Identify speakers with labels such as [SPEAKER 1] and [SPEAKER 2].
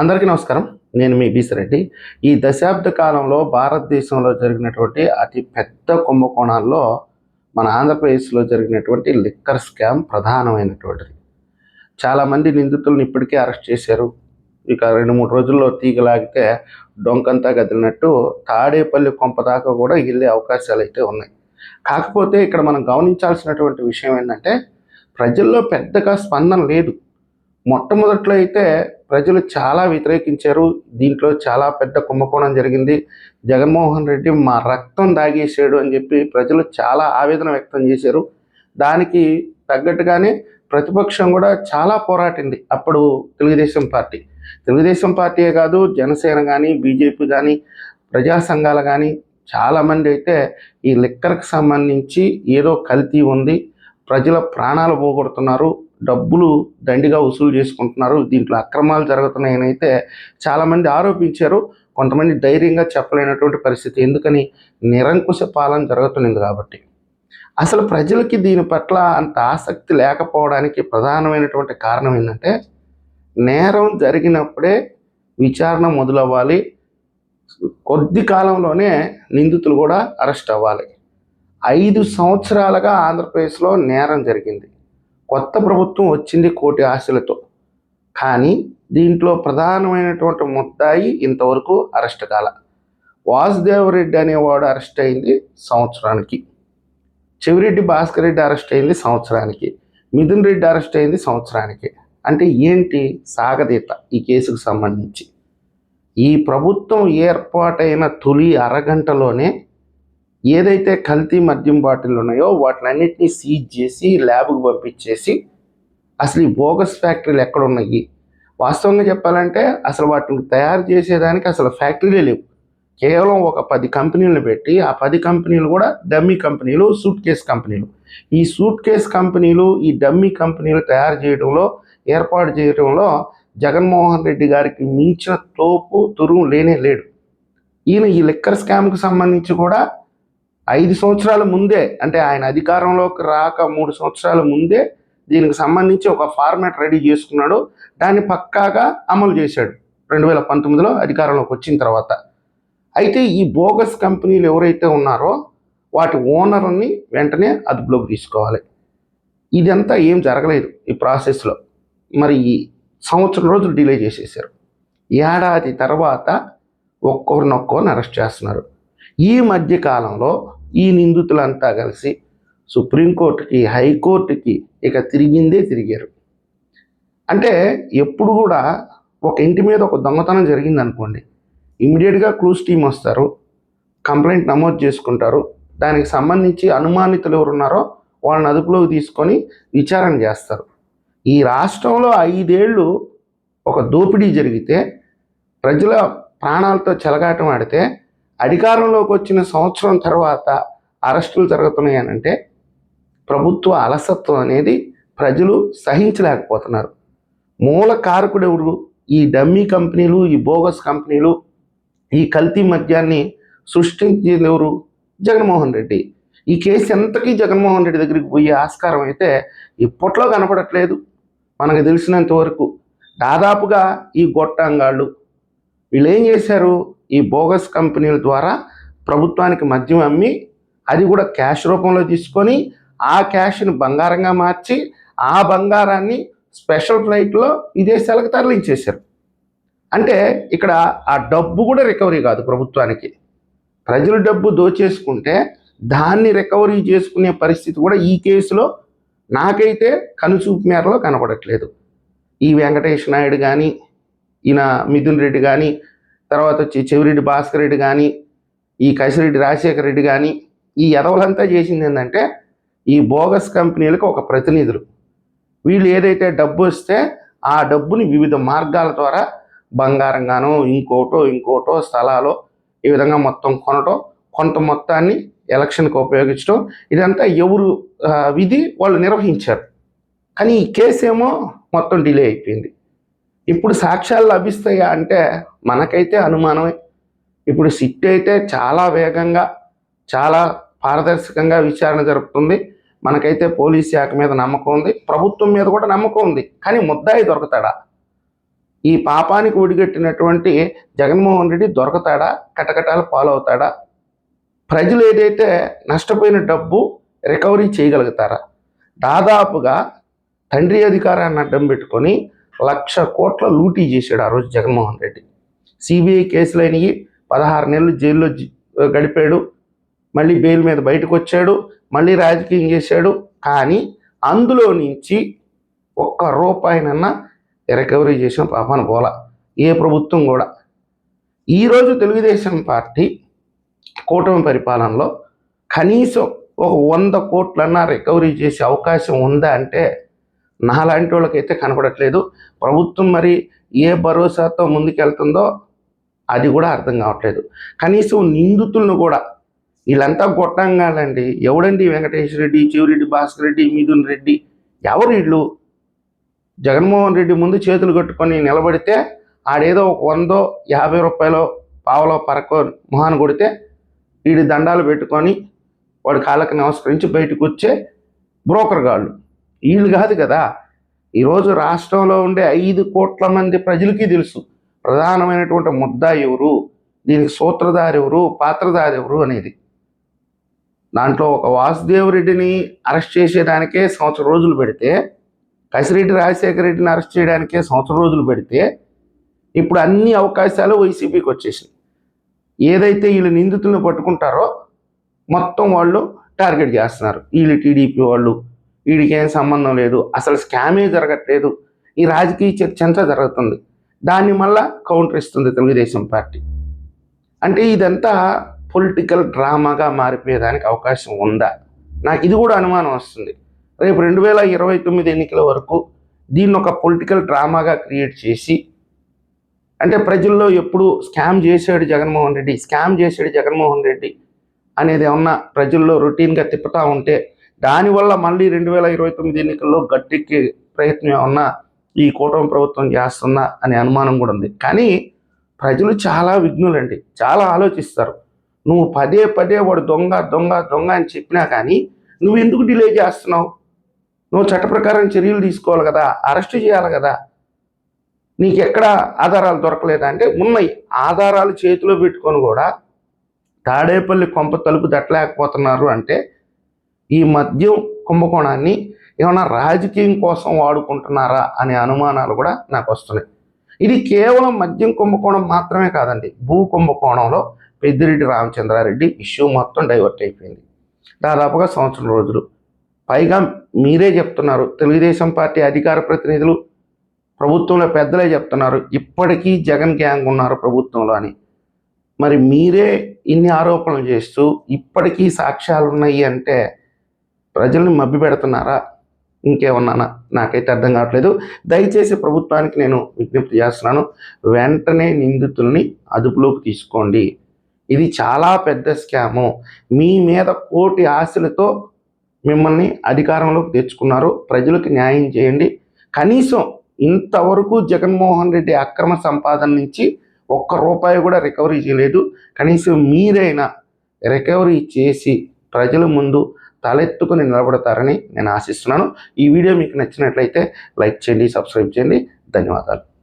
[SPEAKER 1] అందరికీ నమస్కారం. నేను మీ బీసిరెడ్డి ఈ దశాబ్ద కాలంలో భారతదేశంలో జరిగినటువంటి అతి పెద్ద కుంభకోణాల్లో మన ఆంధ్రప్రదేశ్లో జరిగినటువంటి లిక్కర్ స్కామ్ ప్రధానమైనటువంటిది. చాలామంది నిందితులను ఇప్పటికే అరెస్ట్ చేశారు. ఇక రెండు మూడు రోజుల్లో తీగలాగితే డొంకంతా కదిలినట్టు తాడేపల్లి కొంప దాకా కూడా వెళ్ళే అవకాశాలు అయితే ఉన్నాయి. కాకపోతే ఇక్కడ మనం గమనించాల్సినటువంటి విషయం ఏంటంటే ప్రజల్లో పెద్దగా స్పందన లేదు. మొట్టమొదట్లో అయితే ప్రజలు చాలా వ్యతిరేకించారు. దీంట్లో చాలా పెద్ద కుంభకోణం జరిగింది. జగన్మోహన్ రెడ్డి మా రక్తం దాగేసాడు అని చెప్పి ప్రజలు చాలా ఆవేదన వ్యక్తం చేశారు. దానికి తగ్గట్టుగానే ప్రతిపక్షం కూడా చాలా పోరాటింది అప్పుడు తెలుగుదేశం పార్టీ. తెలుగుదేశం పార్టీయే కాదు జనసేన కానీ బీజేపీ కానీ ప్రజా సంఘాలు కానీ చాలామంది అయితే ఈ లిక్కర్కి సంబంధించి ఏదో కల్తీ ఉంది. ప్రజల ప్రాణాలు పోగొడుతున్నారు. డబ్బులు దండిగా వసూలు చేసుకుంటున్నారు. దీంట్లో అక్రమాలు జరుగుతున్నాయని అయితే చాలామంది ఆరోపించారు. కొంతమంది ధైర్యంగా చెప్పలేనటువంటి పరిస్థితి. ఎందుకని? నిరంకుశ పాలన జరుగుతున్నది కాబట్టి. అసలు ప్రజలకి దీని పట్ల అంత ఆసక్తి లేకపోవడానికి ప్రధానమైనటువంటి కారణం ఏంటంటే నేరం జరిగినప్పుడే విచారణ మొదలవ్వాలి. కొద్ది కాలంలోనే నిందితులు కూడా అరెస్ట్ అవ్వాలి. ఐదు సంవత్సరాలుగా ఆంధ్రప్రదేశ్లో నేరం జరిగింది. కొత్త ప్రభుత్వం వచ్చింది కోటి ఆశలతో కానీ దీంట్లో ప్రధానమైనటువంటి ముద్దాయి ఇంతవరకు అరెస్ట్ కాల. వాసుదేవ్ రెడ్డి అనేవాడు అరెస్ట్ అయింది సంవత్సరానికి. చెవిరెడ్డి భాస్కర్ రెడ్డి అరెస్ట్ అయింది సంవత్సరానికి. మిథున్ రెడ్డి అరెస్ట్ అయింది సంవత్సరానికి. అంటే ఏంటి సాగదీత ఈ కేసుకు సంబంధించి? ఈ ప్రభుత్వం ఏర్పాటైన తొలి అరగంటలోనే ఏదైతే కల్తీ మద్యం బాటిల్ ఉన్నాయో వాటిలన్నింటినీ సీజ్ చేసి ల్యాబ్కి పంపించేసి అసలు ఈ బోగస్ ఫ్యాక్టరీలు ఎక్కడ ఉన్నాయి? వాస్తవంగా చెప్పాలంటే అసలు వాటిని తయారు చేసేదానికి అసలు ఫ్యాక్టరీలే లేవు. కేవలం ఒక పది కంపెనీలను పెట్టి ఆ పది కంపెనీలు కూడా డమ్మీ కంపెనీలు సూట్ కేస్ కంపెనీలు. ఈ సూట్ కేస్ కంపెనీలు ఈ డమ్మీ కంపెనీలు తయారు చేయడంలో ఏర్పాటు చేయడంలో జగన్మోహన్ రెడ్డి గారికి మించిన తోపు తురుము లేనే లేడు. ఈయన ఈ లిక్కర్ స్కామ్కి సంబంధించి కూడా ఐదు సంవత్సరాల ముందే అంటే ఆయన అధికారంలోకి రాక మూడు సంవత్సరాల ముందే దీనికి సంబంధించి ఒక ఫార్మాట్ రెడీ చేసుకున్నాడు. దాన్ని పక్కాగా అమలు చేశాడు రెండు వేల పంతొమ్మిదిలో అధికారంలోకి వచ్చిన తర్వాత. అయితే ఈ బోగస్ కంపెనీలు ఎవరైతే ఉన్నారో వాటి ఓనర్ని వెంటనే అదుపులోకి తీసుకోవాలి. ఇదంతా ఏం జరగలేదు ఈ ప్రాసెస్లో. మరి ఈ సంవత్సరం రోజులు డిలే చేసేసారు. ఏడాది తర్వాత ఒక్కొక్కరినొక్కరిని అరెస్ట్ చేస్తున్నారు. ఈ మధ్య కాలంలో ఈ నిందితులంతా కలిసి సుప్రీంకోర్టుకి హైకోర్టుకి ఇక తిరిగిందే తిరిగారు. అంటే ఎప్పుడు కూడా ఒక ఇంటి మీద ఒక దొంగతనం జరిగింది అనుకోండి ఇమీడియట్గా క్లూస్ టీం వస్తారు కంప్లైంట్ నమోదు చేసుకుంటారు దానికి సంబంధించి అనుమానితులు ఎవరు ఉన్నారో వాళ్ళని అదుపులోకి తీసుకొని విచారణ చేస్తారు. ఈ రాష్ట్రంలో ఐదేళ్ళు ఒక దోపిడీ జరిగితే ప్రజల ప్రాణాలతో చెలగాటం ఆడితే అధికారంలోకి వచ్చిన సంవత్సరం తర్వాత అరెస్టులు జరుగుతున్నాయనంటే అంటే ప్రభుత్వ అలసత్వం అనేది ప్రజలు సహించలేకపోతున్నారు. మూల కారకుడు ఎవరు ఈ డమ్మీ కంపెనీలు ఈ బోగస్ కంపెనీలు ఈ కల్తీ మద్యాన్ని సృష్టించేది ఎవరు జగన్మోహన్ రెడ్డి. ఈ కేసు ఎంతకీ జగన్మోహన్ రెడ్డి దగ్గరికి పోయే ఆస్కారం అయితే ఇప్పట్లో కనపడట్లేదు. మనకు తెలిసినంత వరకు దాదాపుగా ఈ గొట్టంగాళ్ళు వీళ్ళు ఏం చేశారు? ఈ బోగస్ కంపెనీల ద్వారా ప్రభుత్వానికి మద్యం అమ్మి అది కూడా క్యాష్ రూపంలో తీసుకొని ఆ క్యాష్ని బంగారంగా మార్చి ఆ బంగారాన్ని స్పెషల్ ఫ్లైట్లో విదేశాలకు తరలించేశారు. అంటే ఇక్కడ ఆ డబ్బు కూడా రికవరీ కాదు ప్రభుత్వానికి. ప్రజలు డబ్బు దోచేసుకుంటే దాన్ని రికవరీ చేసుకునే పరిస్థితి కూడా ఈ కేసులో నాకైతే కనుచూపు మేరలో కనపడట్లేదు ఈ వెంకటేష్ నాయుడు కానీ ఈయన మిథున్ రెడ్డి కానీ తర్వాత వచ్చి చెవిరెడ్డి భాస్కర్ రెడ్డి కానీ ఈ కసిరెడ్డి రాజశేఖర రెడ్డి కానీ ఈ ఎదవలంతా చేసింది ఏంటంటే ఈ బోగస్ కంపెనీలకు ఒక ప్రతినిధులు. వీళ్ళు ఏదైతే డబ్బు వస్తే ఆ డబ్బుని వివిధ మార్గాల ద్వారా బంగారంగానో ఇంకోటో ఇంకోటో స్థలాలో ఈ విధంగా మొత్తం కొనటం కొంత మొత్తాన్ని ఎలక్షన్కి ఉపయోగించడం ఇదంతా ఎవరు విధి వాళ్ళు నిర్వహించారు. కానీ ఈ కేసు ఏమో మొత్తం డిలే అయిపోయింది. ఇప్పుడు సాక్ష్యాలు లభిస్తాయా అంటే మనకైతే అనుమానమే. ఇప్పుడు సిట్ అయితే చాలా వేగంగా చాలా పారదర్శకంగా విచారణ జరుపుతుంది. మనకైతే పోలీస్ శాఖ మీద నమ్మకం ఉంది. ప్రభుత్వం మీద కూడా నమ్మకం ఉంది. కానీ ముద్దాయి దొరుకుతాడా? ఈ పాపానికి ఒడిగట్టినటువంటి జగన్మోహన్ రెడ్డి దొరకతాడా? కటకటాలు పాలవుతాడా? ప్రజలు ఏదైతే నష్టపోయిన డబ్బు రికవరీ చేయగలుగుతారా? దాదాపుగా తండ్రి అధికారాన్ని అడ్డం పెట్టుకొని లక్ష కోట్ల లూటీ చేశాడు ఆ రోజు జగన్మోహన్ రెడ్డి. సిబిఐ కేసులు అయినవి పదహారు నెలలు జైల్లో గడిపాడు. మళ్ళీ బెయిల్ మీద బయటకు వచ్చాడు మళ్ళీ రాజకీయం చేశాడు. కానీ అందులో నుంచి ఒక్క రూపాయినన్నా రికవరీ చేసిన పాపాన పోల ఏ ప్రభుత్వం కూడా. ఈరోజు తెలుగుదేశం పార్టీ కూటమి పరిపాలనలో కనీసం ఒక వంద కోట్లన్నా రికవరీ చేసే అవకాశం ఉందా అంటే నాలాంటి వాళ్ళకైతే కనపడట్లేదు. ప్రభుత్వం మరి ఏ భరోసాతో ముందుకెళ్తుందో అది కూడా అర్థం కావట్లేదు. కనీసం నిందితులను కూడా వీళ్ళంతా గొట్టంగాలండి. ఎవడండి వెంకటేశ్వర రెడ్డి చివరెడ్డి భాస్కర్ రెడ్డి మిథున్ రెడ్డి? ఎవరు వీళ్ళు? జగన్మోహన్ రెడ్డి ముందు చేతులు కట్టుకొని నిలబడితే ఆడేదో ఒక వందో యాభై రూపాయలో పావలో పరకో మొహాన్ కొడితే వీడి దండాలు పెట్టుకొని వాడి కాళ్ళకి నమస్కరించి బయటకు వచ్చే బ్రోకర్ గాళ్ళు. వీళ్ళు కాదు కదా. ఈరోజు రాష్ట్రంలో ఉండే ఐదు కోట్ల మంది ప్రజలకి తెలుసు. ప్రధానమైనటువంటి ముద్దా ఎవరు? దీనికి సూత్రధారి ఎవరు? పాత్రధారి ఎవరు అనేది. దాంట్లో ఒక వాసుదేవ్ రెడ్డిని అరెస్ట్ చేసేదానికే సంవత్సరం రోజులు పెడితే కసిరెడ్డి రాజశేఖర రెడ్డిని అరెస్ట్ చేయడానికే సంవత్సరం రోజులు పెడితే ఇప్పుడు అన్ని అవకాశాలు వైసీపీకి వచ్చేసాయి ఏదైతే వీళ్ళు నిందితులను పట్టుకుంటారో మొత్తం వాళ్ళు టార్గెట్ చేస్తున్నారు. వీళ్ళు టీడీపీ వాళ్ళు వీడికేం సంబంధం లేదు. అసలు స్కామే జరగట్లేదు. ఈ రాజకీయ చర్చ జరుగుతుంది. దాన్ని మళ్ళా కౌంటర్ ఇస్తుంది తెలుగుదేశం పార్టీ. అంటే ఇదంతా పొలిటికల్ డ్రామాగా మారిపోయేదానికి అవకాశం ఉందా? నాకు ఇది కూడా అనుమానం వస్తుంది. రేపు రెండు వేల ఇరవై తొమ్మిది ఎన్నికల వరకు దీన్ని ఒక పొలిటికల్ డ్రామాగా క్రియేట్ చేసి అంటే ప్రజల్లో ఎప్పుడు స్కామ్ చేశాడు జగన్మోహన్ రెడ్డి స్కామ్ చేశాడు జగన్మోహన్ రెడ్డి అనేది ఏమన్నా ప్రజల్లో రొటీన్గా తిప్పుతూ ఉంటే దానివల్ల మళ్ళీ రెండు వేల ఇరవై తొమ్మిది ఎన్నికల్లో గట్టెక్కే ప్రయత్నం ఏమన్నా ఈ కూటమి ప్రభుత్వం చేస్తుందా అనే అనుమానం కూడా ఉంది. కానీ ప్రజలు చాలా విఘ్నులండి. చాలా ఆలోచిస్తారు. నువ్వు పదే పదే వాడు దొంగ దొంగ దొంగ అని చెప్పినా కానీ నువ్వు ఎందుకు డిలే చేస్తున్నావు? నువ్వు చట్ట ప్రకారం చర్యలు తీసుకోవాలి కదా అరెస్ట్ చేయాలి కదా. నీకు ఎక్కడ ఆధారాలు దొరకలేదా అంటే ఉన్నాయి. ఆధారాలు చేతిలో పెట్టుకొని కూడా తాడేపల్లి కొంప తలుపు దట్టలేకపోతున్నారు అంటే ఈ మద్యం కుంభకోణాన్ని ఏమైనా రాజకీయం కోసం వాడుకుంటున్నారా అనే అనుమానాలు కూడా నాకు వస్తున్నాయి. ఇది కేవలం మద్యం కుంభకోణం మాత్రమే కాదండి. భూ కుంభకోణంలో పెద్దిరెడ్డి రామచంద్రారెడ్డి ఇష్యూ మొత్తం డైవర్ట్ అయిపోయింది. దాదాపుగా సంవత్సరం రోజులు. పైగా మీరే చెప్తున్నారు. తెలుగుదేశం పార్టీ అధికార ప్రతినిధులు ప్రభుత్వంలో పెద్దలే చెప్తున్నారు. ఇప్పటికీ జగన్ గ్యాంగ్ ఉన్నారు ప్రభుత్వంలో అని. మరి మీరే ఇన్ని ఆరోపణలు చేస్తూ ఇప్పటికీ సాక్ష్యాలు ఉన్నాయి అంటే ప్రజల్ని మభ్య పెడుతున్నారా? ఇంకేమన్నానా? నాకైతే అర్థం కావట్లేదు. దయచేసి ప్రభుత్వానికి నేను విజ్ఞప్తి చేస్తున్నాను. వెంటనే నిందితుల్ని అదుపులోకి తీసుకోండి. ఇది చాలా పెద్ద స్కాము. మీ మీద కోటి ఆశలతో మిమ్మల్ని అధికారంలోకి తెచ్చుకున్నారు. ప్రజలకు న్యాయం చేయండి. కనీసం ఇంతవరకు జగన్మోహన్ రెడ్డి అక్రమ సంపాదన నుంచి ఒక్క రూపాయి కూడా రికవరీ చేయలేదు. కనీసం మీరైనా రికవరీ చేసి ప్రజల ముందు తలెత్తుకుని నిలబడతారని నేను ఆశిస్తున్నాను. ఈ వీడియో మీకు నచ్చినట్లయితే లైక్ చేయండి సబ్స్క్రైబ్ చేయండి. ధన్యవాదాలు.